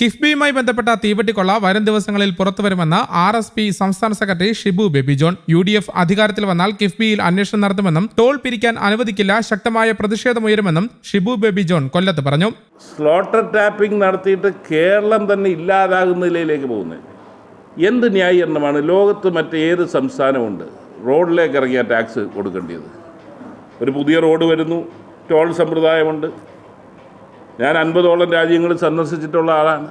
കിഫ്ബിയുമായി ബന്ധപ്പെട്ട തീവട്ടിക്കൊള്ള വരും ദിവസങ്ങളിൽ പുറത്തുവരുമെന്ന് ആർ എസ് പി സംസ്ഥാന secretary Shibu Baby John. U D F അധികാരത്തിൽ വന്നാൽ കിഫ്ബിയിൽ അന്വേഷണം നടത്തുമെന്നും ടോൾ പിരിക്കാൻ അനുവദിക്കില്ല ശക്തമായ പ്രതിഷേധമുയരുമെന്നും ഷിബു ബേബി ജോൺ കൊല്ലത്ത് പറഞ്ഞു. സ്ലോട്ടർ ടാപ്പിംഗ് നടത്തിയിട്ട് കേരളം തന്നെ ഇല്ലാതാകുന്ന നിലയിലേക്ക് പോകുന്നത്. എന്ത് ന്യായീകരണമാണ്? ലോകത്ത് മറ്റേത് സംസ്ഥാനമുണ്ട്? റോഡിലേക്ക് ഇറങ്ങിയ ടാക്സ് കൊടുക്കേണ്ടത് ഒരു പുതിയ റോഡ് വരുന്നു ടോൾ സമ്പ്രദായമുണ്ട്. ഞാൻ അൻപതോളം രാജ്യങ്ങൾ സന്ദർശിച്ചിട്ടുള്ള ആളാണ്.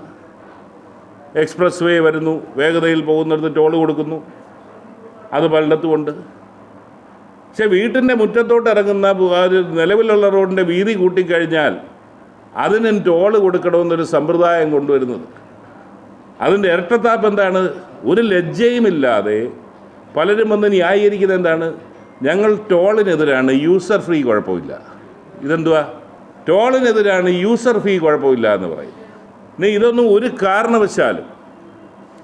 എക്സ്പ്രസ് വേ വരുന്നു വേഗതയിൽ പോകുന്നിടത്ത് ടോൾ കൊടുക്കുന്നു. അത് പലയിടത്തുമുണ്ട്. പക്ഷെ വീട്ടിന്റെ മുറ്റത്തോട്ട് ഇറങ്ങുന്ന നിലവിലുള്ള റോഡിന്റെ വീതി കൂട്ടിക്കഴിഞ്ഞാൽ അതിന് ടോൾ കൊടുക്കണമെന്നൊരു സമ്പ്രദായം കൊണ്ടുവരുന്നത്. അതിന്റെ ഇരട്ടത്താപ്പ് എന്താണ്? ഒരു ലജ്ജയുമില്ലാതെ പലരും വന്ന് ന്യായീകരിക്കുന്നത് എന്താണ്? ഞങ്ങൾ ടോളിനെതിരാണ് യൂസർ ഫ്രീ കുഴപ്പമില്ല. ഇതെന്തുവാ? ടോളിനെതിരാണ് യൂസർ ഫീ കുഴപ്പമില്ല എന്ന് പറയും. ഇനി ഇതൊന്നും ഒരു കാരണവശാലും.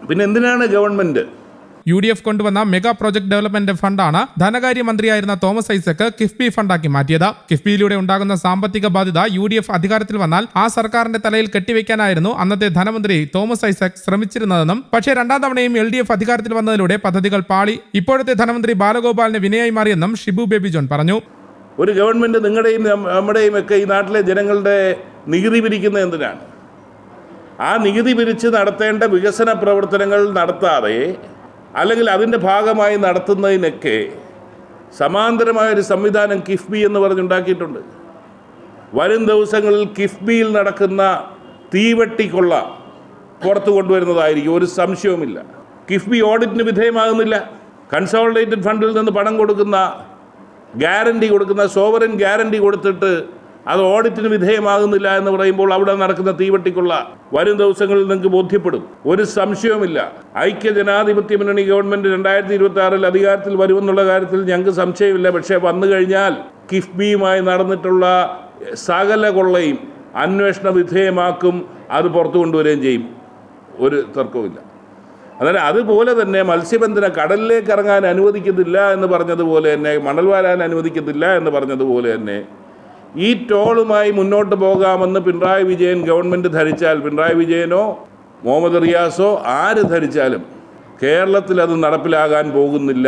പിന്നെ എന്തിനാണ് ഗവൺമെന്റ് യു ഡി എഫ് കൊണ്ടുവന്ന മെഗാ പ്രോജക്ട് ഡെവലപ്മെന്റ് ഫണ്ടാണ് ധനകാര്യമന്ത്രിയായിരുന്ന തോമസ് ഐസക്ക് കിഫ്ബി ഫണ്ടാക്കി മാറ്റിയത്. കിഫ്ബിയിലൂടെ ഉണ്ടാകുന്ന സാമ്പത്തിക ബാധ്യത യു ഡി എഫ് അധികാരത്തിൽ വന്നാൽ ആ സർക്കാരിന്റെ തലയിൽ കെട്ടിവെക്കാനായിരുന്നു അന്നത്തെ ധനമന്ത്രി തോമസ് ഐസക് ശ്രമിച്ചിരുന്നതെന്നും പക്ഷേ രണ്ടാം തവണയും എൽ ഡി എഫ് അധികാരത്തിൽ വന്നതിലൂടെ പദ്ധതികൾ പാളി. ഇപ്പോഴത്തെ ധനമന്ത്രി ബാലഗോപാലിന് വിനയായി മാറിയെന്നും ഷിബു ബേബി ജോൺ പറഞ്ഞു. ഒരു ഗവൺമെന്റ് നിങ്ങളുടെയും നമ്മുടെയും ഒക്കെ ഈ നാട്ടിലെ ജനങ്ങളുടെ നികുതി പിരിക്കുന്ന എന്തിനാണ്? ആ നികുതി പിരിച്ച് നടത്തേണ്ട വികസന പ്രവർത്തനങ്ങൾ നടത്താതെ അല്ലെങ്കിൽ അതിന്റെ ഭാഗമായി നടത്തുന്നതിനൊക്കെ സമാന്തരമായ ഒരു സംവിധാനം കിഫ്ബി എന്ന് പറഞ്ഞുണ്ടാക്കിയിട്ടുണ്ട്. വരും ദിവസങ്ങളിൽ കിഫ്ബിയിൽ നടക്കുന്ന തീവെട്ടിക്കൊള്ള പുറത്തു കൊണ്ടുവരുന്നതായിരിക്കും. ഒരു സംശയവുമില്ല. കിഫ്ബി ഓഡിറ്റിന് വിധേയമാകുന്നില്ല. കൺസോളിഡേറ്റഡ് ഫണ്ടിൽ നിന്ന് പണം കൊടുക്കുന്ന ഗ്യാരണ്ടി കൊടുക്കുന്ന സോവറിൻ ഗ്യാരണ്ടി കൊടുത്തിട്ട് അത് ഓഡിറ്റിന് വിധേയമാകുന്നില്ല എന്ന് പറയുമ്പോൾ അവിടെ നടക്കുന്ന തീവട്ടിക്കുള്ള വരും ദിവസങ്ങളിൽ നിങ്ങൾക്ക് ബോധ്യപ്പെടും. ഒരു സംശയവുമില്ല. ഐക്യ ജനാധിപത്യ മുന്നണി ഗവൺമെന്റ് രണ്ടായിരത്തി ഇരുപത്തി ആറിൽ അധികാരത്തിൽ വരുമെന്നുള്ള കാര്യത്തിൽ ഞങ്ങൾക്ക് സംശയമില്ല. പക്ഷേ വന്നു കഴിഞ്ഞാൽ കിഫ്ബിയുമായി നടന്നിട്ടുള്ള സകല കൊള്ളയും അന്വേഷണ വിധേയമാക്കും. അത് പുറത്തു കൊണ്ടുവരികയും ചെയ്യും. ഒരു തർക്കവുമില്ല. അതായത് അതുപോലെ തന്നെ മത്സ്യബന്ധനം കടലിലേക്ക് ഇറങ്ങാൻ അനുവദിക്കുന്നില്ല എന്ന് പറഞ്ഞതുപോലെ തന്നെ മണൽ വാരാൻ അനുവദിക്കുന്നില്ല എന്ന് പറഞ്ഞതുപോലെ തന്നെ ഈ ടോളുമായി മുന്നോട്ട് പോകാമെന്ന് പിണറായി വിജയൻ ഗവൺമെന്റ് ധരിച്ചാൽ പിണറായി വിജയനോ മുഹമ്മദ് റിയാസോ ആര് ധരിച്ചാലും കേരളത്തിൽ അത് നടപ്പിലാകാൻ പോകുന്നില്ല.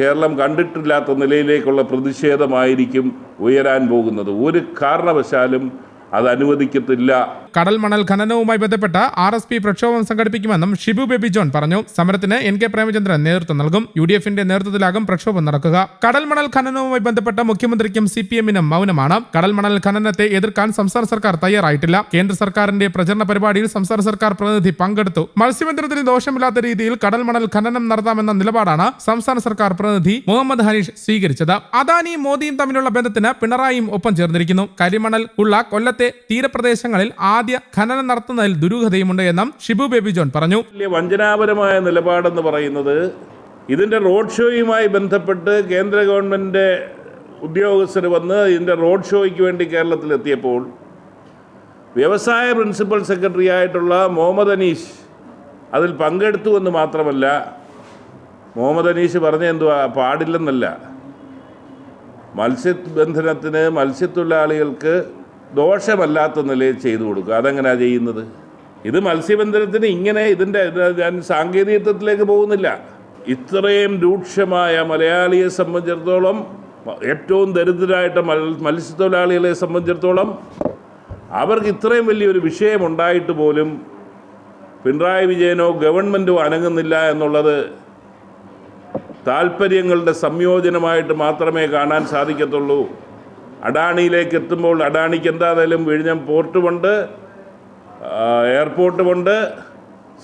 കേരളം കണ്ടിട്ടില്ലാത്ത നിലയിലേക്കുള്ള പ്രതിഷേധമായിരിക്കും ഉയരാൻ പോകുന്നത്. ഒരു കാരണവശാലും അത് അനുവദിക്കത്തില്ല. കടൽ മണൽ ഖനനവുമായി ബന്ധപ്പെട്ട് ആർ എസ് പി പ്രക്ഷോഭം സംഘടിപ്പിക്കുമെന്നും ഷിബു ബേബി ജോൺ പറഞ്ഞു. സമരത്തിന് എൻ കെ പ്രേമചന്ദ്രൻ നേതൃത്വം നൽകും. യു ഡി എഫിന്റെ നേതൃത്വത്തിലാകും പ്രക്ഷോഭം നടക്കുക. കടൽ മണൽ ഖനനവുമായി ബന്ധപ്പെട്ട മുഖ്യമന്ത്രിക്കും സി പി എമ്മിനും മൗനമാണ്. കടൽ മണൽ ഖനനത്തെ എതിർക്കാൻ സംസ്ഥാന സർക്കാർ തയ്യാറായിട്ടില്ല. കേന്ദ്ര സർക്കാരിന്റെ പ്രചരണ പരിപാടിയിൽ സംസ്ഥാന സർക്കാർ പ്രതിനിധി പങ്കെടുത്തു. മത്സ്യബന്ധനത്തിന് ദോഷമില്ലാത്ത രീതിയിൽ കടൽ മണൽ ഖനനം നടത്താമെന്ന നിലപാടാണ് സംസ്ഥാന സർക്കാർ പ്രതിനിധി മുഹമ്മദ് ഹനീഷ് സ്വീകരിച്ചത്. അദാനിയും മോദിയും തമ്മിലുള്ള ബന്ധത്തിന് പിണറായിയും ഒപ്പം ചേർന്നിരിക്കുന്നു. കരിമണൽ ഉള്ള കൊല്ലത്തെ തീരപ്രദേശങ്ങളിൽ ആദ്യ ഖനനം നടത്തുന്നതിൽ ദുരൂഹതയുമുണ്ട് എന്നും ഷിബു ബേബി ജോൺ പറഞ്ഞു. വഞ്ചനാപരമായ നിലപാടെന്ന് പറയുന്നത് ഇതിന്റെ റോഡ് ഷോയുമായി ബന്ധപ്പെട്ട് കേന്ദ്ര ഗവൺമെന്റ് ഉദ്യോഗസ്ഥർ വന്ന് ഇതിന്റെ റോഡ് ഷോയ്ക്ക് വേണ്ടി കേരളത്തിലെത്തിയപ്പോൾ വ്യവസായ പ്രിൻസിപ്പൽ സെക്രട്ടറി ആയിട്ടുള്ള മുഹമ്മദ് അനീഷ് അതിൽ പങ്കെടുത്തു എന്ന് മാത്രമല്ല മുഹമ്മദ് അനീഷ് പറഞ്ഞ എന്തുവാ പാടില്ലെന്നല്ല. മത്സ്യബന്ധനത്തിന് മത്സ്യത്തൊഴിലാളികൾക്ക് ദോഷമല്ലാത്ത നിലയിൽ ചെയ്തു കൊടുക്കുക. അതെങ്ങനെയാണ് ചെയ്യുന്നത്? ഇത് മത്സ്യബന്ധനത്തിന് ഇങ്ങനെ ഇതിന്റെ ഞാൻ സാങ്കേതികത്വത്തിലേക്ക് പോകുന്നില്ല. ഇത്രയും രൂക്ഷമായ മലയാളിയെ സംബന്ധിച്ചിടത്തോളം ഏറ്റവും ദരിദ്രരായിട്ട് മത്സ്യത്തൊഴിലാളികളെ സംബന്ധിച്ചിടത്തോളം അവർക്ക് ഇത്രയും വലിയൊരു വിഷയമുണ്ടായിട്ട് പോലും പിണറായി വിജയനോ ഗവൺമെന്റോ അനങ്ങുന്നില്ല എന്നുള്ളത് താല്പര്യങ്ങളുടെ സംയോജനമായിട്ട് മാത്രമേ കാണാൻ സാധിക്കത്തുള്ളൂ. അഡാണിയിലേക്ക് എത്തുമ്പോൾ അഡാണിക്ക് എന്തായാലും വിഴിഞ്ഞം പോർട്ടുമുണ്ട് എയർപോർട്ടുമുണ്ട്.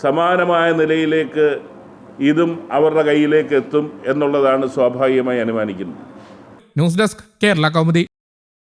സമാനമായ നിലയിലേക്ക് ഇതും അവരുടെ കയ്യിലേക്ക് എത്തും എന്നുള്ളതാണ് സ്വാഭാവികമായി അനുമാനിക്കുന്നത്. News desk Kerala Kaumudi.